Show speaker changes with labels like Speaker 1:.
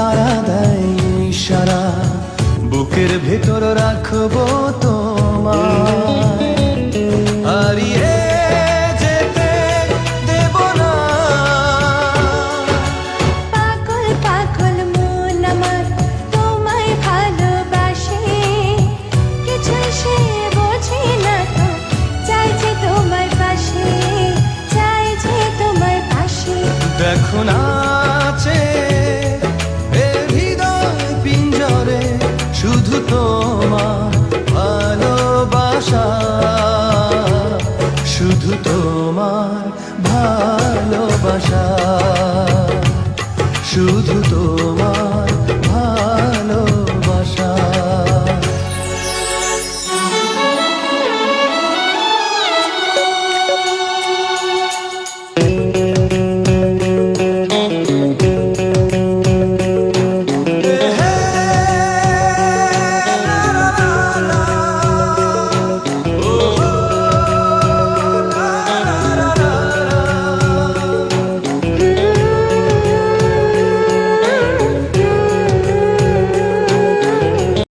Speaker 1: তারা দেয়
Speaker 2: ইশারা। বুকের ভেতর রাখব হারিয়ে যেতে দেব না।
Speaker 1: পাগল পাগল মন আমার তোমায় ভালোবাসে। কিছুই সে বোঝে না তো চাই যে তোমার পাশে চাই যে তোমার পাশে।
Speaker 2: দেখো নাচে এ শুধু তোমার ভালোবাসা শুধু তোমার ভালোবাসা শুধু তোমার